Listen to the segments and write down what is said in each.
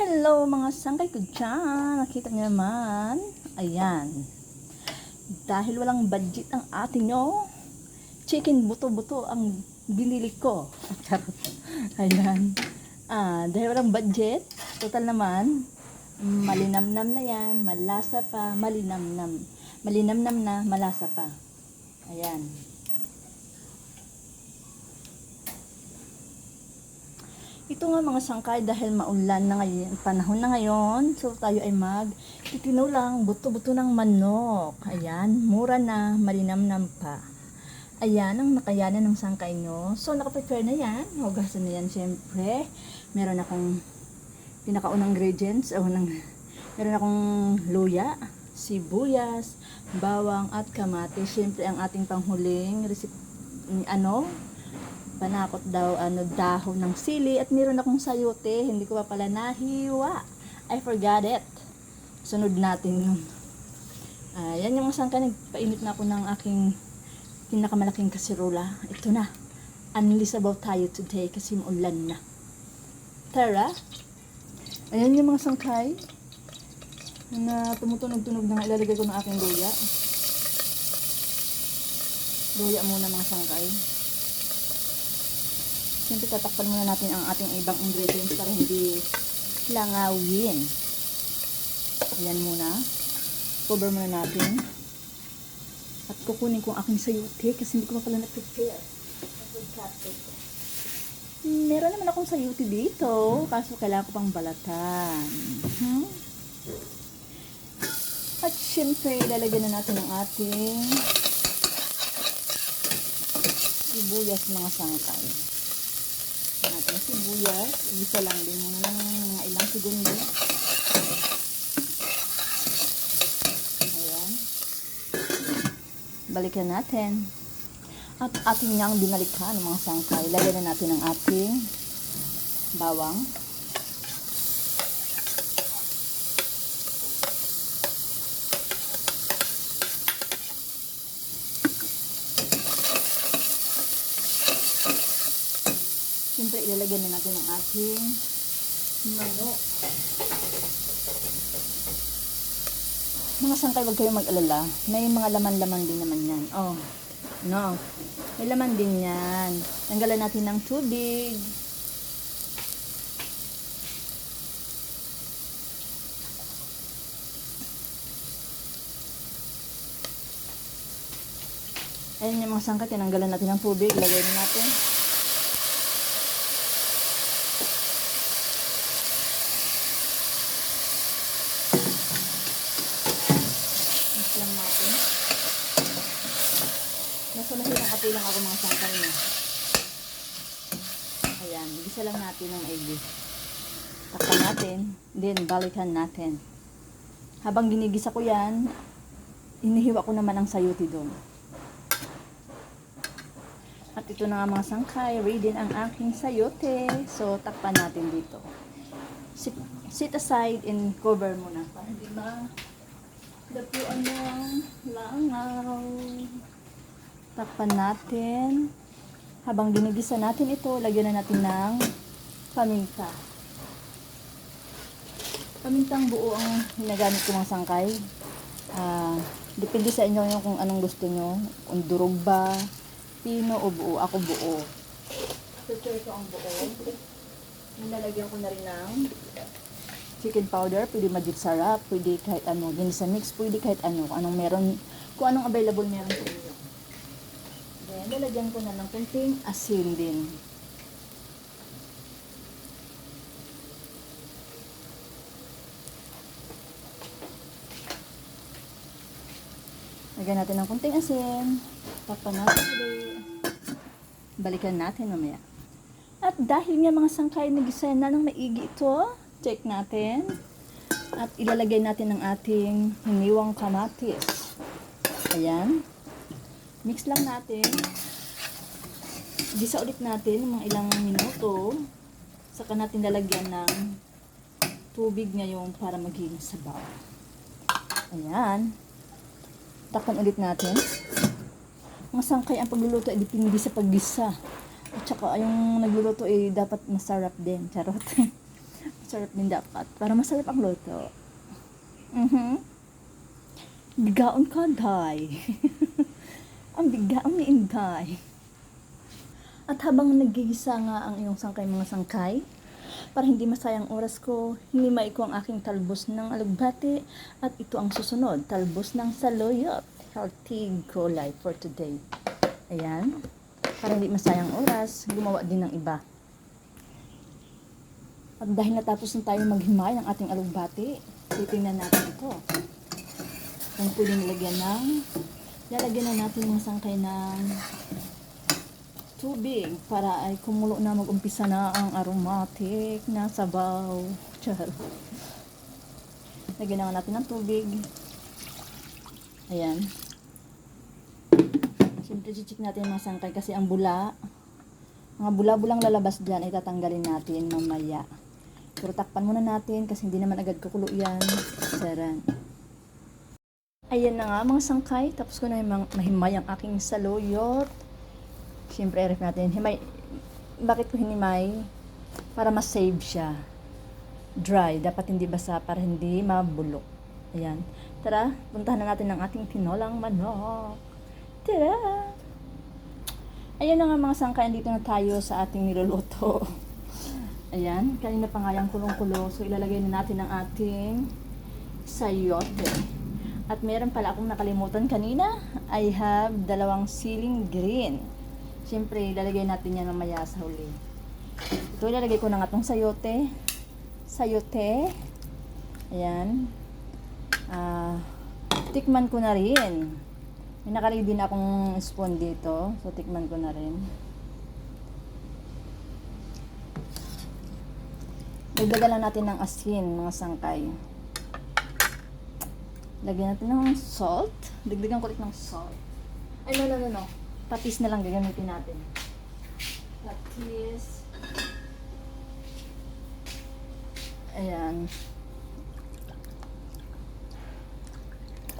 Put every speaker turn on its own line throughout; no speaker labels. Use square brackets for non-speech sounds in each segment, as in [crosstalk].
Hello mga sangkay ko dyan. Nakita niyo naman. Ayan. Dahil walang budget ang atin nyo, chicken buto-buto ang binili ko. [laughs] Ayan. Ah, dahil walang budget, total naman, malinamnam na yan, malasa pa, malinamnam. Malinamnam na, malasa pa. Ayan. Ito nga mga sangkay dahil maulan na ngayon, panahon na ngayon, so tayo ay mag titinulang buto-buto ng manok. Ayan, mura na, malinamnam pa. Ayan ang nakayanan ng sangkay nyo. So nakaprepare na yan. Hugasan na yan syempre. Meron akong pinakaunang ingredients. O, nang, meron akong luya, sibuyas, bawang at kamate. Syempre ang ating panghuling recipe, ano, panakot daw ano dahon ng sili at meron akong sayote. Hindi ko pa pala nahiwa. I forgot it. Sunod natin yun. Ah, yan yung sangka nagpainit na ako ng aking pinakamalaking kasirola ito na. Unlisabaw tayo today kasi maulan na. Tara. Ayan yung mga sangkay na tumutunog-tunog na ilalagay ko ng aking luya. Luya muna mga sangkay Siyempre, tatakpan muna natin ang ating ibang ingredients para hindi langawin. Ayan muna. Cover muna natin. At kukunin ko ang aking sayuti kasi hindi ko pa pala na-prepare. Meron naman akong sayuti dito. Kaso kailangan ko pang balatan. Mhm. At syempre, lalagyan na natin ang ating sibuyas mga sangkay sibuyas. Isa lang din muna ng mga ilang segundo. Ayan. Balikan natin. At ating niyang binalikan ng mga sangkay. Lagyan na natin ang ating bawang. Siyempre, ilalagyan na natin ang ating manok. Mga sangkay, wag kayong mag-alala. May mga laman-laman din naman yan. Oh, no. May laman din yan. Tanggalan natin ng tubig. Ayan yung mga sangkay, tinanggalan natin ng tubig. Lagay na natin. Mix lang natin. Kape lang ako mga sangkay niya. Ayan, igisa lang natin ng egg. Takpan natin, then balikan natin. Habang ginigisa ko yan, inihiwa ko naman ang sayuti doon. At ito na nga mga sangkay, ready ang aking sayote. So, takpan natin dito. Sit, sit aside and cover muna para hindi ma dapuan ng langaw. Takpan natin. Habang ginigisa natin ito, lagyan na natin ng paminta. Pamintang buo ang ginagamit ko mga sangkay. Ah, depende sa inyo kung anong gusto nyo. Kung durog ba, pino o buo. Ako buo. Prepare ko ang buo. Nilalagyan ko na rin ng chicken powder, pwede magic sarap, pwede kahit ano, ginisa mix, pwede kahit ano, kung anong meron, kung anong available meron sa inyo. Lalagyan ko na ng kunting asin din. Lagyan natin ng kunting asin. Takpan natin. Balikan natin mamaya. At dahil nga mga sangkay nag-isa na ng maigi ito, check natin. At ilalagay natin ang ating hiniwang kamatis. Ayan. Mix lang natin. Gisa ulit natin mga ilang minuto. Saka natin lalagyan ng tubig ngayon para maging sabaw. Ayan. Takpan ulit natin. Mga sangkay ang pagluluto ay depende sa paggisa. At saka yung nagluluto ay dapat masarap din. Charot. [laughs] Sarap din dapat. Para masarap ang luto. Mhm. Bigaon ka, Day. [laughs] ang bigaon ni Inday. At habang nagigisa nga ang iyong sangkay mga sangkay, para hindi masayang oras ko, hinimay ko ang aking talbos ng alugbati at ito ang susunod, talbos ng saluyot. Healthy gulay for today. Ayan. Para hindi masayang oras, gumawa din ng iba. At dahil natapos na tayo maghimay ng ating alugbati, titingnan natin ito. Kung pwedeng nilagyan ng, lalagyan na natin yung sangkay ng tubig para ay kumulo na mag-umpisa na ang aromatic na sabaw. Char. Lagyan na natin ng tubig. Ayan. Siyempre, chichik natin yung mga sangkay kasi ang bula, mga bula-bulang lalabas dyan ay tatanggalin natin mamaya. Pero takpan muna natin kasi hindi naman agad kukulo yan. Saran. Ayan na nga mga sangkay. Tapos ko na mahimay ang aking saluyot. Siyempre, ref natin. Himay, bakit ko hinimay? Para ma-save siya. Dry. Dapat hindi basa para hindi mabulok. Ayan. Tara, puntahan na natin ang ating tinolang manok. Tara! Ayan na nga mga sangkay, dito na tayo sa ating niluluto. [laughs] Ayan, kanina pa nga yung kulong-kulo. So, ilalagay na natin ang ating sayote. At meron pala akong nakalimutan kanina. I have dalawang siling green. Siyempre, ilalagay natin yan mamaya sa huli. Ito, ilalagay ko na nga itong sayote. Sayote. Ayan. Ah, tikman ko na rin. May nakalagay din akong spoon dito. So, tikman ko na rin. Dagdagan lang natin ng asin, mga sangkay. Lagyan natin ng salt. Dagdagan ko ulit ng salt. Ay, no, no, no, no. Patis na lang gagamitin natin. Patis. Ayan.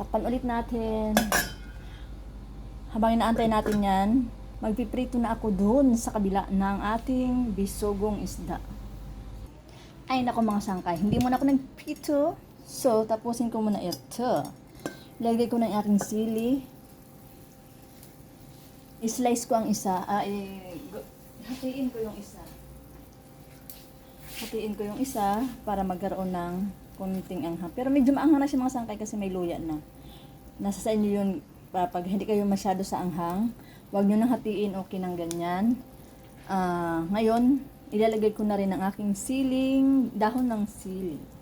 Takpan ulit natin. Habang inaantay natin yan, magpiprito na ako dun sa kabila ng ating bisogong isda. Ay nako mga sangkay, hindi muna ako nagprito. So, tapusin ko muna ito. Lagay ko na yung aking sili. I-slice ko ang isa. Ah, eh, hatiin ko yung isa. Hatiin ko yung isa para magkaroon ng kunting anghang. Pero medyo maanghang na siya mga sangkay kasi may luya na. Nasa sa inyo yun, pa- pag hindi kayo masyado sa anghang, huwag nyo nang hatiin okay ng ganyan. Ah, ngayon, ilalagay ko na rin ang aking siling, dahon ng sili.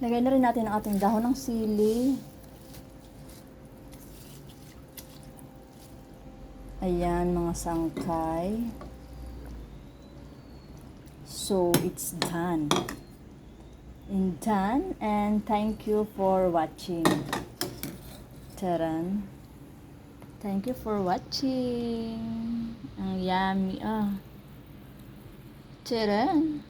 Lagay na rin natin ang ating dahon ng sili. Ayan, mga sangkay. So, it's done. And done. And thank you for watching. Taran. Thank you for watching. Ang yummy ah. Taran.